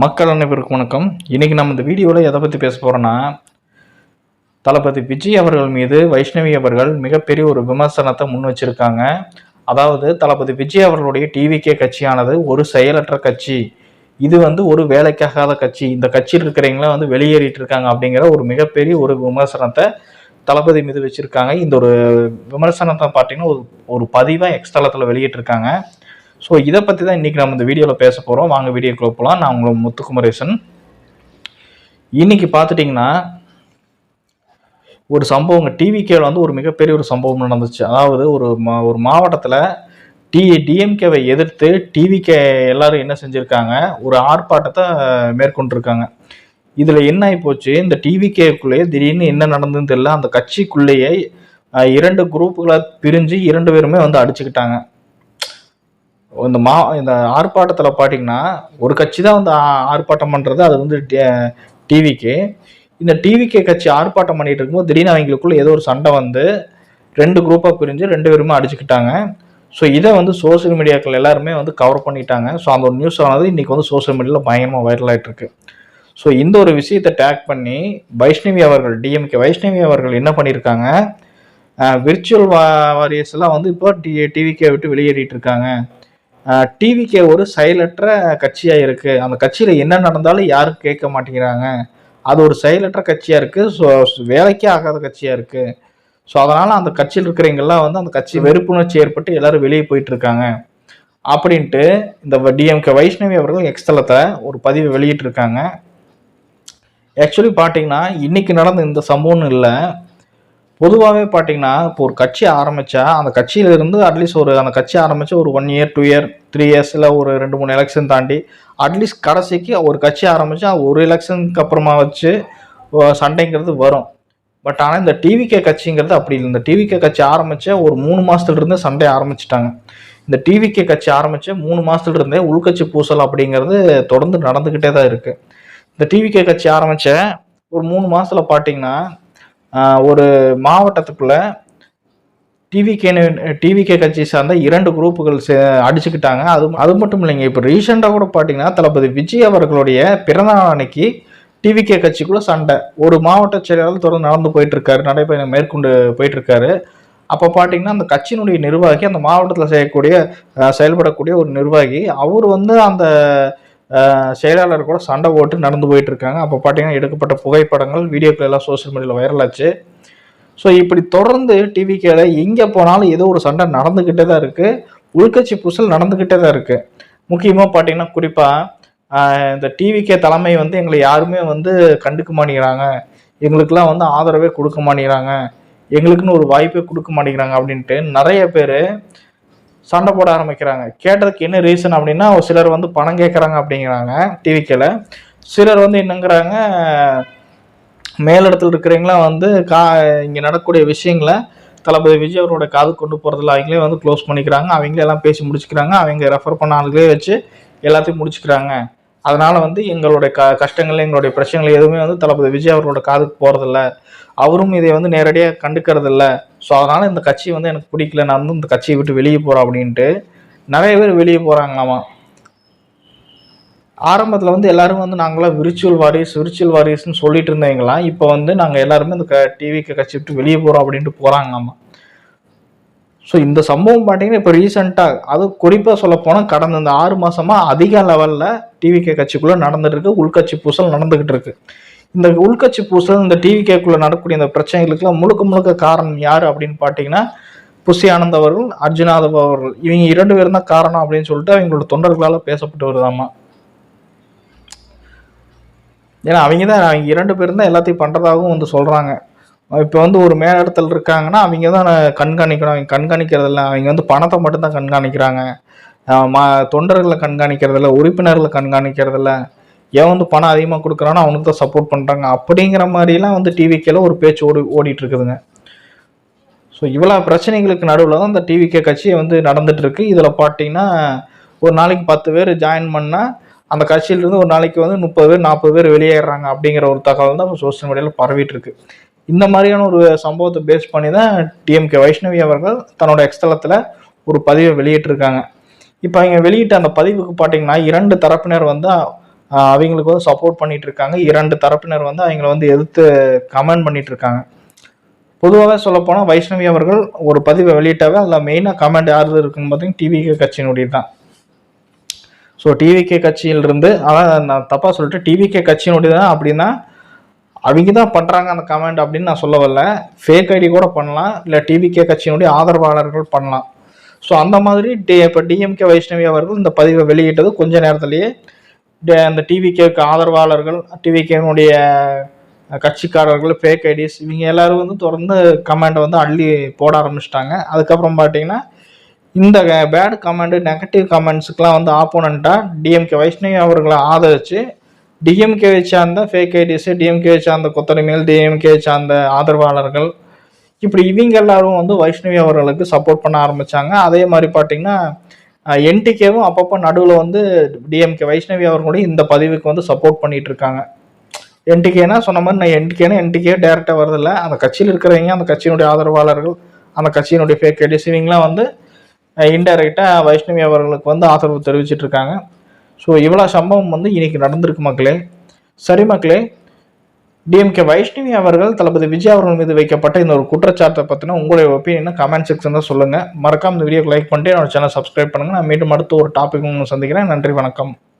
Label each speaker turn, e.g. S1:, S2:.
S1: மக்கள் அனைவருக்கும் வணக்கம். இன்றைக்கி நம்ம இந்த வீடியோவில் எதை பற்றி பேச போகிறோன்னா தளபதி விஜய் அவர்கள் மீது வைஷ்ணவி அவர்கள் மிகப்பெரிய ஒரு விமர்சனத்தை முன் வச்சிருக்காங்க. அதாவது தளபதி விஜய் அவர்களுடைய டிவிகே கட்சியானது ஒரு செயலற்ற கட்சி. இது வந்து ஒரு வேலைக்காகாத கட்சி. இந்த கட்சியில் இருக்கிறவங்கள வந்து வெளியேறிட்டு இருக்காங்க அப்படிங்கிற ஒரு மிகப்பெரிய ஒரு விமர்சனத்தை தளபதி மீது வச்சுருக்காங்க. இந்த ஒரு விமர்சனத்தை பார்த்தீங்கன்னா ஒரு ஒரு பதிவாக எக்ஸ்தலத்தில் வெளியிட்டிருக்காங்க. ஸோ இதை பற்றி தான் இன்றைக்கி நம்ம இந்த வீடியோவில் பேச போகிறோம் வாங்க வீடியோக்குள்ள போகலாம் நான் உங்களை முத்துக்குமரேசன். இன்னைக்கு பார்த்துட்டிங்கன்னா ஒரு சம்பவங்க டிவிகேல வந்து ஒரு மிகப்பெரிய ஒரு சம்பவம் நடந்துச்சு. அதாவது ஒரு மா ஒரு மாவட்டத்தில் டி டிஎம்கேவை எதிர்த்து டிவிகே எல்லாரும் என்ன செஞ்சுருக்காங்க? ஒரு ஆர்ப்பாட்டத்தை மேற்கொண்டிருக்காங்க. இதில் என்ன ஆகி போச்சு? இந்த டிவிகேக்குள்ளேயே திடீர்னு என்ன நடந்ததுன்னு தெரியல. அந்த கட்சிக்குள்ளேயே இரண்டு குரூப்புகளை பிரிஞ்சு இரண்டு பேருமே வந்து அடிச்சுக்கிட்டாங்க. இந்த மா இந்த ஆர்ப்பாட்டத்தில் பார்த்தீங்கன்னா ஒரு கட்சி தான் வந்து ஆர்ப்பாட்டம் பண்ணுறது அது வந்து டிவிக்கு. இந்த டிவிகே கட்சி ஆர்ப்பாட்டம் பண்ணிட்டு இருக்கும்போது திடீர்னு அவங்களுக்குள்ள ஏதோ ஒரு சண்டை வந்து ரெண்டு குரூப்பாக பிரிஞ்சு ரெண்டு பேருமே அடிச்சுக்கிட்டாங்க. ஸோ இதை வந்து சோஷியல் மீடியாக்கள் எல்லாருமே வந்து கவர் பண்ணிட்டாங்க. ஸோ அந்த ஒரு நியூஸ் ஆனது இன்னைக்கு வந்து சோஷியல் மீடியாவில் பயங்கரமாக வைரல் ஸோ இந்த ஒரு விஷயத்தை டேக் பண்ணி வைஷ்ணவி அவர்கள் டிஎம்கே வைஷ்ணவி அவர்கள் என்ன பண்ணியிருக்காங்க விர்ச்சுவல் வா வாரியர்ஸ் எல்லாம் வந்து இப்போ டி டிவிக்கே விட்டு வெளியேறிட்டு இருக்காங்க. டிவிகே ஒரு செயலற்ற கட்சியாக இருக்குது அந்த கட்சியில் என்ன நடந்தாலும் யாரும் கேட்க மாட்டேங்கிறாங்க. அது ஒரு செயலற்ற கட்சியாக இருக்குது ஸோ வேலைக்கே ஆகாத கட்சியாக இருக்குது ஸோ அதனால் அந்த கட்சியில் இருக்கிறவங்கெல்லாம் வந்து அந்த கட்சி வெறுப்புணர்ச்சி ஏற்பட்டு எல்லாரும் வெளியே போயிட்டு இருக்காங்க அப்படின்ட்டு இந்த டிஎம்கே வைஷ்ணவி அவர்கள் எக்ஸ்தலத்தை ஒரு பதிவு வெளியிட்டிருக்காங்க. ஆக்சுவலி பார்த்தீங்கன்னா இன்னைக்கு நடந்த இந்த சம்பவம் இல்லை. பொதுவாகவே பார்த்தீங்கன்னா இப்போ ஒரு கட்சி ஆரம்பித்தா அந்த கட்சியிலிருந்து அட்லீஸ்ட் ஒரு அந்த கட்சி ஆரம்பித்து ஒரு one year two year three இயர்ஸில் ஒரு ரெண்டு மூணு எலெக்ஷன் தாண்டி அட்லீஸ்ட் கடைசிக்கு ஒரு கட்சி ஆரம்பித்து ஒரு எலெக்ஷனுக்கு அப்புறமா வச்சு சண்டைங்கிறது வரும். பட் ஆனால் இந்த டிவிகே கட்சிங்கிறது அப்படி இல்லை. இந்த டிவிகே கட்சி ஆரம்பிச்ச ஒரு மூணு மாதத்துலேருந்து சண்டை ஆரம்பிச்சிட்டாங்க. இந்த டிவிகே கட்சி ஆரம்பிச்ச மூணு மாதத்துலேருந்தே உள்கட்சி பூசல் அப்படிங்கிறது தொடர்ந்து நடந்துக்கிட்டே தான் இருக்குது இந்த டிவிகே கட்சி ஆரம்பித்த ஒரு மூணு மாதத்தில் பார்த்தீங்கன்னா ஒரு மாவட்டத்துக்குள்ள டிவிகே டிவிகே கட்சி சார்ந்த இரண்டு குரூப்புகள் சே அடிச்சுக்கிட்டாங்க. அது அது மட்டும் இல்லைங்க. இப்போ ரீசெண்டாக கூட பார்த்தீங்கன்னா தளபதி விஜய் அவர்களுடைய பிறந்தநாள் அன்னைக்கு டிவிகே கட்சிக்குள்ள சண்டை. ஒரு மாவட்ட செயலாளர் தொடர்ந்து நடந்து போயிட்டு இருக்காரு நடைபயணம் மேற்கொண்டு போயிட்டு இருக்காரு அப்போ பார்த்தீங்கன்னா அந்த கட்சியினுடைய நிர்வாகி அந்த மாவட்டத்தில் செய்யக்கூடிய செயல்படக்கூடிய ஒரு நிர்வாகி அவர் வந்து அந்த செயலாளர் கூட சண்டை போட்டு நடந்து போயிட்டு இருக்காங்க அப்போ பார்த்தீங்கன்னா எடுக்கப்பட்ட புகைப்படங்கள் வீடியோக்கள் எல்லாம் சோஷியல் மீடியாவில் வைரல் ஆச்சு ஸோ இப்படி தொடர்ந்து டிவி டிவிக்கேல எங்கே போனாலும் ஏதோ ஒரு சண்டை நடந்துக்கிட்டே தான் இருக்குது உள்கட்சி பூசல் நடந்துக்கிட்டே தான் இருக்குது முக்கியமாக பார்த்தீங்கன்னா குறிப்பாக இந்த டிவிகே தலைமை வந்து எங்களை யாருமே வந்து கண்டுக்க மாட்டேங்கிறாங்க. எங்களுக்கெல்லாம் வந்து ஆதரவே கொடுக்க மாட்டேங்கிறாங்க. எங்களுக்குன்னு ஒரு வாய்ப்பே கொடுக்க மாட்டேங்கிறாங்க அப்படின்ட்டு நிறைய பேர் சண்டை போட ஆரம்பிக்கிறாங்க. கேட்டதுக்கு என்ன ரீசன் அப்படின்னா ஒரு சிலர் வந்து பணம் கேட்குறாங்க அப்படிங்கிறாங்க டிவிக்கில் சிலர் வந்து என்னங்கிறாங்க மேலிடத்தில் இருக்கிறவங்களாம் வந்து கா இங்கே நடக்கக்கூடிய விஷயங்களை தளபதி விஜய் அவரோட காது கொண்டு போகிறதில்ல அவங்களே வந்து க்ளோஸ் பண்ணிக்கிறாங்க. அவங்களே எல்லாம் பேசி முடிச்சுக்கிறாங்க. அவங்க ரெஃபர் பண்ண ஆளுகளே வச்சு எல்லாத்தையும் முடிச்சுக்கிறாங்க. அதனால் வந்து எங்களுடைய க கஷ்டங்கள் எங்களுடைய பிரச்சனைகள் எதுவுமே வந்து தளபதி விஜய் அவர்களோட காதுக்கு போகிறதில்ல அவரும் இதை வந்து நேரடியாக கண்டுக்கிறதில்ல. ஸோ அதனால் இந்த கட்சி வந்து எனக்கு பிடிக்கல. நான் வந்து இந்த கட்சியை விட்டு வெளியே போகிறேன் அப்படின்ட்டு நிறைய பேர் வெளியே போகிறாங்களாமா ஆரம்பத்தில் வந்து எல்லாரும் வந்து நாங்களாம் விரிச்சுவல் வாரியர்ஸ் விரிச்சுவல் வாரியர்ஸ்னு சொல்லிட்டு இருந்தவங்களாம். இப்போ வந்து நாங்கள் எல்லாருமே இந்த க டிவிக்கு கட்சி விட்டு வெளியே போகிறோம் அப்படின்ட்டு போகிறாங்களாமா ஸோ இந்த சம்பவம் பார்த்தீங்கன்னா இப்போ ரீசெண்டாக அது குறிப்பாக சொல்ல போனால் கடந்த இந்த ஆறு மாதமாக அதிக லெவலில் டிவிகே கட்சிக்குள்ளே நடந்துட்டு இருக்கு உள்கட்சி பூசல் நடந்துக்கிட்டு இருக்கு இந்த உள்கட்சி பூசல் இந்த டிவிகேக்குள்ளே நடக்கக்கூடிய இந்த பிரச்சனைகளுக்குலாம் முழுக்க முழுக்க காரணம் யார் அப்படின்னு பார்த்தீங்கன்னா புஷி ஆனந்த் அவர்கள் அர்ஜுனாதவ் அவர்கள். இவங்க இரண்டு பேரும் தான் காரணம் அப்படின்னு சொல்லிட்டு அவங்களோட தொண்டர்களால் பேசப்பட்டு வருதாமா ஏன்னா அவங்க தான் அவங்க இரண்டு பேரும் தான் எல்லாத்தையும் பண்ணுறதாகவும் வந்து சொல்கிறாங்க இப்போ வந்து ஒரு மேலிடத்தில் இருக்காங்கன்னா அவங்க தான் கண்காணிக்கணும். அவங்க கண்காணிக்கிறதில்ல அவங்க வந்து பணத்தை மட்டும்தான் கண்காணிக்கிறாங்க. ம மா தொண்டர்களை கண்காணிக்கிறதில்ல உறுப்பினர்களை கண்காணிக்கிறதில்ல ஏன் வந்து பணம் அதிகமாக கொடுக்குறானோ அவனுக்கு தான் சப்போர்ட் பண்ணுறாங்க அப்படிங்கிற மாதிரிலாம் வந்து டிவிக்கேல ஒரு பேச்சு ஓடி ஓடிட்டு இருக்குதுங்க. ஸோ இவ்வளோ பிரச்சனைகளுக்கு நடுவில் தான் இந்த டிவிகே கட்சி வந்து நடந்துட்டு இருக்கு. இதில் பார்த்தீங்கன்னா ஒரு நாளைக்கு பத்து பேர் ஜாயின் பண்ணால் அந்த கட்சியிலிருந்து ஒரு நாளைக்கு வந்து முப்பது பேர் நாற்பது பேர் வெளியேறாங்க அப்படிங்கிற ஒரு தகவல் தான் சோஷியல் மீடியாவில் பரவிட்டு இருக்கு. இந்த மாதிரியான ஒரு சம்பவத்தை பேஸ் பண்ணி தான் டிஎம்கே வைஷ்ணவி அவர்கள் தன்னோட எக்ஸ்தலத்தில் ஒரு பதிவை வெளியிட்டிருக்காங்க. இப்போ அவங்க வெளியிட்ட அந்த பதிவுக்கு பார்த்தீங்கன்னா இரண்டு தரப்பினர் வந்து அவங்களுக்கு வந்து சப்போர்ட் பண்ணிட்டு இருக்காங்க இரண்டு தரப்பினர் வந்து அவங்கள வந்து எதிர்த்து கமெண்ட் பண்ணிட்டு இருக்காங்க பொதுவாகவே சொல்லப்போனால் வைஷ்ணவி அவர்கள் ஒரு பதிவை வெளியிட்டாவே அதில் மெயினாக கமெண்ட் யார் இருக்குன்னு பார்த்தீங்கன்னா டிவிகே கட்சியினுடைய தான். ஸோ டிவிகே கட்சியிலிருந்து ஆனால் நான் தப்பாக சொல்லிட்டு டிவிகே கட்சியினுடைய தான் அப்படின்னா அவங்க தான் பண்ணுறாங்க அந்த கமெண்ட் அப்படின்னு நான் சொல்ல வரல. ஃபேக் ஐடி கூட பண்ணலாம் இல்லை டிவிகே கட்சியினுடைய ஆதரவாளர்கள் பண்ணலாம். ஸோ அந்த மாதிரி டி இப்போ டிஎம்கே வைஷ்ணவி அவர்கள் இந்த பதிவை வெளியிட்டது கொஞ்ச நேரத்திலேயே. அந்த டிவிகேக்கு ஆதரவாளர்கள் டிவிகேனுடைய கட்சிக்காரர்கள் ஃபேக் ஐடிஸ் இவங்க எல்லோரும் வந்து தொடர்ந்து கமெண்டை வந்து அள்ளி போட ஆரம்பிச்சிட்டாங்க. அதுக்கப்புறம் பார்த்தீங்கன்னா இந்த பேட் கமெண்ட் நெகட்டிவ் கமெண்ட்ஸுக்கெலாம் வந்து ஆப்போனண்ட்டாக டிஎம்கே வைஷ்ணவி அவர்களை ஆதரித்து டிஎம்கேவை சார்ந்த ஃபேக் ஐடிஸ் டிஎம்கேவை சார்ந்த கொத்தடிமைகள் டிஎம்கே சார்ந்த ஆதரவாளர்கள். இப்படி இவங்க எல்லாரும் வந்து வைஷ்ணவி அவர்களுக்கு சப்போர்ட் பண்ண ஆரம்பிச்சாங்க. அதே மாதிரி பார்த்தீங்கன்னா என்டிகேவும் அப்பப்போ நடுவில் வந்து டிஎம்கே வைஷ்ணவி அவர்களுடைய இந்த பதிவுக்கு வந்து சப்போர்ட் பண்ணிட்டு இருக்காங்க. என்டிகேனா சொன்ன மாதிரி நான் என்டிகேனா என்டிகே டேரெக்டாக வரதில்ல அந்த கட்சியில் இருக்கிறவங்க அந்த கட்சியினுடைய ஆதரவாளர்கள் அந்த கட்சியினுடைய ஃபேக் ஐடிஸ் இவங்களாம் வந்து இன்டைரக்டாக வைஷ்ணவி அவர்களுக்கு வந்து ஆதரவு தெரிவிச்சிட்டு இருக்காங்க. ஸோ இவ்வளோ சம்பவம் வந்து இன்னைக்கு நடந்திருக்கு மக்களே. சரி மக்களே டிஎம்கே வைஷ்ணவி அவர்கள் தளபதி விஜய் அவர்கள் மீது வைக்கப்பட்ட இந்த ஒரு குற்றச்சாட்டை பற்றின உங்களுடைய ஒப்பீனியனை கமெண்ட் செக்ஷன் தான் சொல்லுங்கள் மறக்காம இந்த வீடியோக்கு லைக் பண்ணிட்டு என்னோட சேனல் சப்ஸ்கிரைப் பண்ணுங்கள் நான் மீண்டும் அடுத்த ஒரு டாபிக் ஒன்று சந்திக்கிறேன். நன்றி வணக்கம்.